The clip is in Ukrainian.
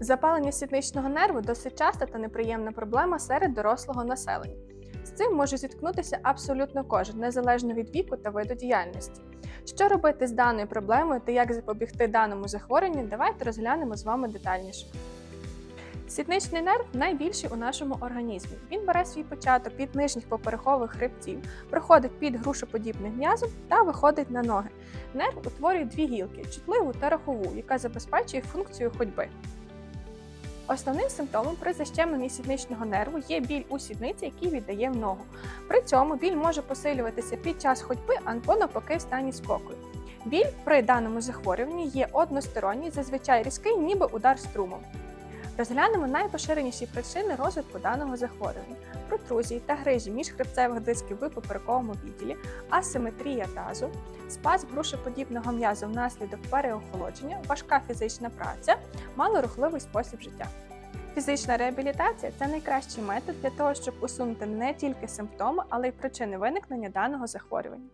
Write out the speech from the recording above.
Запалення сідничного нерву досить часта та неприємна проблема серед дорослого населення. З цим може зіткнутися абсолютно кожен, незалежно від віку та виду діяльності. Що робити з даною проблемою та як запобігти даному захворюванню, давайте розглянемо з вами детальніше. Сідничний нерв найбільший у нашому організмі. Він бере свій початок від нижніх поперекових хребтів, проходить під грушоподібним м'язом та виходить на ноги. Нерв утворює дві гілки чутливу та рахову, яка забезпечує функцію ходьби. Основним симптомом при защемленні сідничного нерву є біль у сідниці, який віддає в ногу. При цьому біль може посилюватися під час ходьби або навпаки в стані спокою. Біль при даному захворюванні є односторонній, зазвичай різкий, ніби удар струмом. Розглянемо найпоширеніші причини розвитку даного захворювання: протрузії та грижі міжхребцевих дисків в поперековому відділі, асиметрія тазу, спазм грушоподібного м'язу внаслідок переохолодження, важка фізична праця, малорухливий спосіб життя. Фізична реабілітація це найкращий метод для того, щоб усунути не тільки симптоми, але й причини виникнення даного захворювання.